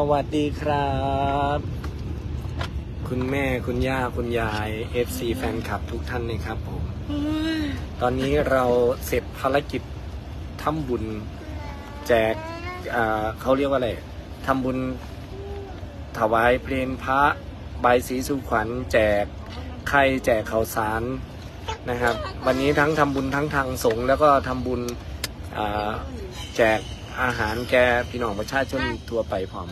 สวัสดีครับ คุณแม่คุณย่าคุณยาย FC แฟนคลับทุกท่านนะครับผม ตอนนี้เราเสร็จภารกิจทำบุญแจกอ่าเขาเรียกว่าอะไรทำบุญถวายเพลงพระใบายสีสุขวัญแจกไข่แจกข้าวสารนะครับ วันนี้ทั้งทำบุญทั้งทางสงฆ์แล้วก็ทำบุญอ่าแจก อาหารแก่พี่น้องประชาชนทั่วไปพร้อม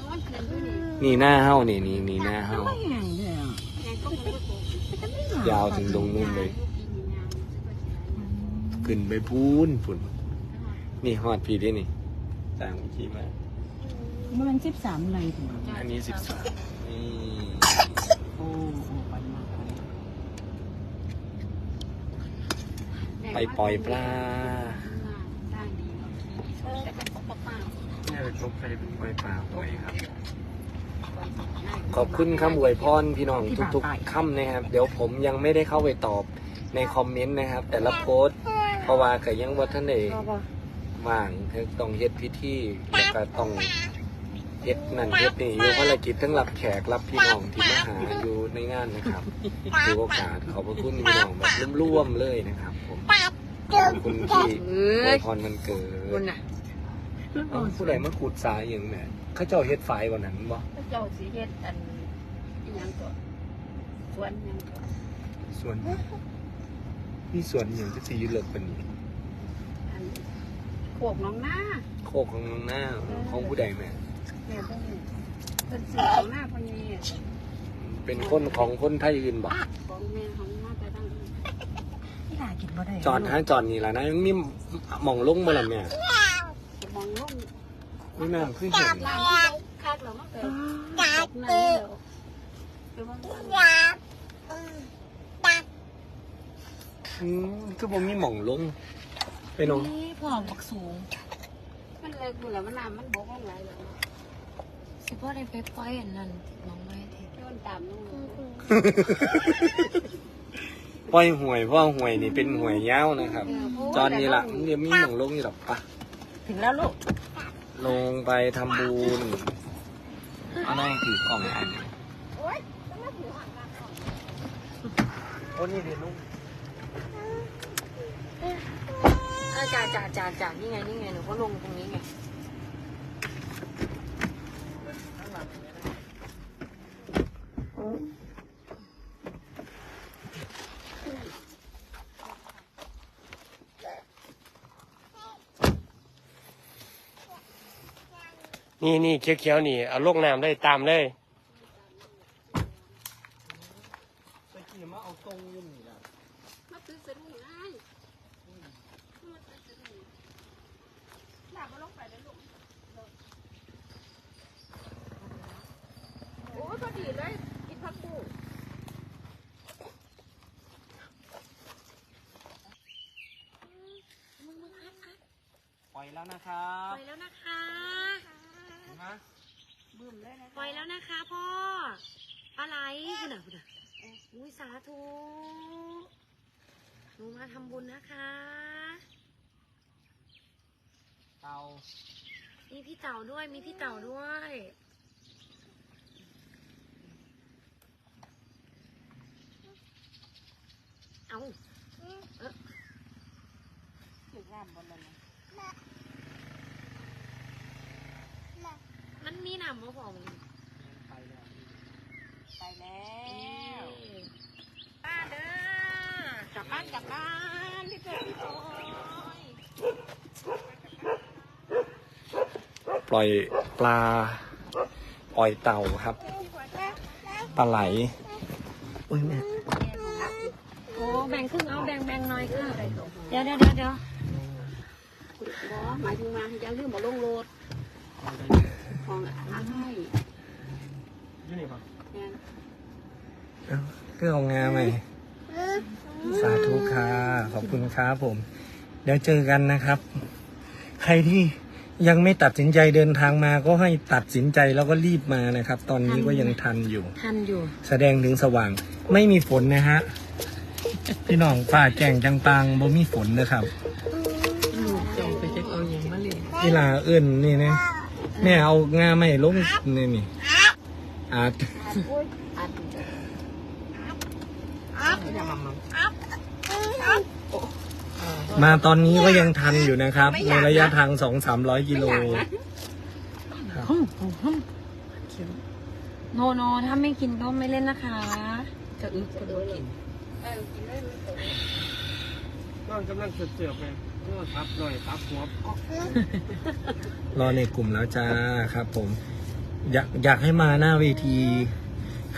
นี่หน้าเฮ้านี่นี่นี่หน้าเฮ้ายาวถึงตรงนู้นเลย ขึ้นไปพูนฝุ่นนี่ฮอดพี่ดินี่ต่างเมื่อกี้มามันสิบสามไรถึงอันนี้สิบสามนี่โอ้โอ้ไปมากเลยไปปล่อยปลา เนี่ยไปพบไปปล่อยปลาหวยครับ ขอบคุณคำอวยพรพี่น้องทุกๆคำนะครับ เดี๋ยวผมยังไม่ได้เข้าไปตอบในคอมเมนต์นะครับ แต่ละโพสต์เพราะว่าก็ยังว่าท่านเอกว่างต้องเฮ็ดพิธีแล้วก็ต้องเฮ็ดนั่นเฮ็ดนี่อยู่ภารกิจทั้งรับแขกรับพี่น้องที่มาหาอยู่ในงานนะครับถือโอกาสขอบพระคุณพี่น้องแบบร่วมๆเลยนะครับผมขอบคุณที่อวยพรมันเกิด คุณน่ะ เอ้าผู้ใดมาขุดสายอย่างแม่เขาเจ้าเฮ็ดไฟวันนั้นบ่เจ้าสีเฮ็ดอันอิหยังก็สวนอิหยังก็ส่วนมีส่วนอย่างที่สีเลิกเป็นนี้อันโขกน้องหน้าโคกของน้องหน้าของผู้ใดแม่แม่เพิ่นเพิ่นซื้อของหน้าพ่อนี่เป็นคนของคนไทยอื่นบ่ของแม่ของหน้าแต่ตั้ง ที่ลากินบ่ได้จอดหาจอดนี่ล่ะนะยังมีหม่องลงบ่ล่ะแม่จะ มองลงไม่น้ำคือเห็นลางที่คักแล้วมันก็ตกนั่นแล้วไปว่ามันอืมคือบ่มีหม่องลงไปน้องนี่พ่อบักสูง มันเลิกอยู่แล้วมันน้ำมันบกลงไหลายแล้วสิพ่อได้ไปปล่อยอันนั้นน้องไม่เทโยนตามลงเลยปล่อยหวยเพราะว่าหวยนี่เป็นหวยยาวนะครับจอดนี่ล่ะมันยังมีหม่องลงอยู่ดอกปะ ถึงแล้วลูก ลงไปทำบุญเอาหน้าถือกล่องอันนี้โอ้นี่เดี๋ยวนุ่งเออจ่าจ่าจ่าจ่านี่ไง นี่ไง หนูก็ลงตรงนี้ไง นี่นี่เขียวๆนี่เอาลงน้ำได้ตามเลยไปขี่มาเอาตรงยืนนี่ล่ะมาซื้อเสร็จนี่ง่ายมาซื้อเสร็จนี่ลากมาลงไปเลยลูกโอ้ยพอดีเลยกินผักบุ้งปล่อยแล้วนะครับปล่อยแล้วนะคะเห็นไหม บึ้มเลยนะปล่อยแล้วนะคะพ่อปลาไหลคุณน่ะคุณน่ะอุ้ยสาธุหนูมาทำบุญนะคะ เตามีพี่เต่าด้วยมีพี่เต่าด้วย เอาถึงน้ำบนเลยนะ มันมีหนามบ่พอมันไปแล้วไปแล้วป้าเด้อกลับบ้านกลับบ้านพี่เจ้าพี่จอยปล่อยปลา ปล่อยเต่าครับ ปลาไหลอุ้ยแม่โอ้แบ่งครึ่งเอาแบ่งแบ่งหน่อยค่ะเดี๋ยวเดี๋ยวเดี๋ยวเดี๋ยวบอหมายถึงมาอย่าลืมมาลงรถ ของอาให้ยี่นี่ปะแม่นเพื่อเอางาไหมสาธุค่ะขอบคุณครับผม เดี๋ยวเจอกันนะครับ ใครที่ยังไม่ตัดสินใจเดินทางมาก็ให้ตัดสินใจแล้วก็รีบมานะครับ ตอนนี้ก็ยังทันอยู่ ทันอยู่ แสดงถึงสว่างไม่มีฝนนะฮะ พี่น้องฝ่าแก่งจังปังบ่มีฝนนะครับ ลูกจงไปเช็คเอาอย่างมาเลย เวลาเอื้นนี่นะ แม่เอางาไม่ลงนี่นี่อาจโอ้ยอัดอย่ามามังมาตอนนี้ก็ยังทันอยู่นะครับ ในระยะทางสองสามร้อยกิโลโนโนถ้าไม่กินก็ไม่เล่นนะคะ จะอึกก็ต้องกินเออกินได้ไม่ตกนอนกำลังเสือกๆไป นอนทับหน่อยทับหัวรอในกลุ่มแล้วจ้าครับผม อยากอยากให้มาหน้าเวที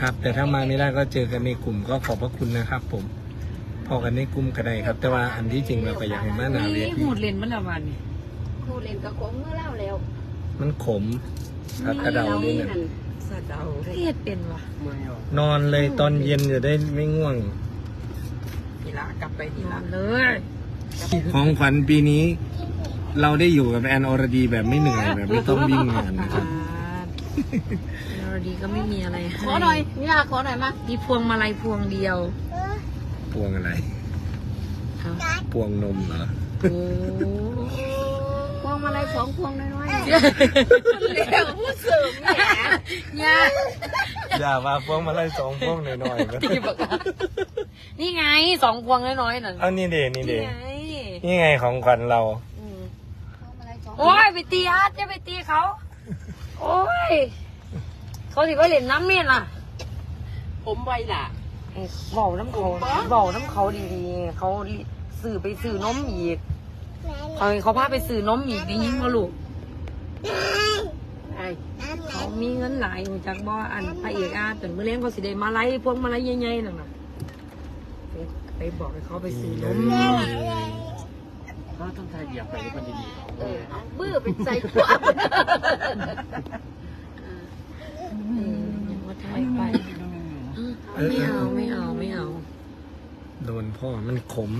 ครับ แต่ถ้ามาไม่ได้ก็เจอกันในกลุ่มก็ขอบพระคุณนะครับ ผม พอกันในกลุ่มก็ได้ครับ แต่ว่าอันที่จริงเราก็อยากให้มาหน้าเวนี่ทีหูดเลนมันละวันนี่ครูเล่นกับผมเมื่อเล่าแล้วมันขมครับกระเดาด้วยเนี่ยสะเดาเครียดเป็นวะเมื่อยอะนอนเลยตอนเย็นจะได้ไม่ง่วงทีละกลับไปทีนอละนเลย ของขวัญปีนี้ เราได้อยู่กับแอนอรดีแบบไม่เหนื่อยแบบไม่ต้องวิ่งงานนะครับเราดีก็ไม่มีอะไรให้ขอหน่อยนี่ขอหน่อยมามีพวงมาลัยพวงเดียวพวงอะไรเอาพวงนมเหรอโอ้พวงมาลัยสองพวงน้อยเร็วผู้สื่อแหมๆเนี่ย อย่ามาพวงมาไล่สองพวงหน่อยๆก็ตีปากกานี่ไงสองพวงน้อยๆน่ะเอานี่เดนี่เดนี่ไง นี่ไงของขวัญเรา อืมพวงมาลัยสองโอ้ยไปตีอาร์ตจะไปตีเขา โอ้ย เขาสิว่าเล่นน้ำเมียนล่ะ ผมไวล่ะ เบาน้ำเขาเบาน้ำเขาดีๆ เขาสื่อไปสื่อนมอีกเขาเขาพาไปสื่อนมอีกได้ยินมาลูกไอ้เขามีเงินหลายหูจักบ่อันพระเอกอาร์ตแต่เมื่อเลี้ยงเขาสิได้มาไล่พวกมาไล่ใหญ่ๆนั่นน่ะไปไปบอกให้เขาไปสื่อนม เขาต้องทายเหยียบไปให้มันดีเออเอาบื้อเป็นใจขวบเออยังว่าทายไปเออไม่เอาไม่เอาไม่เอา โดนพ่อมันขม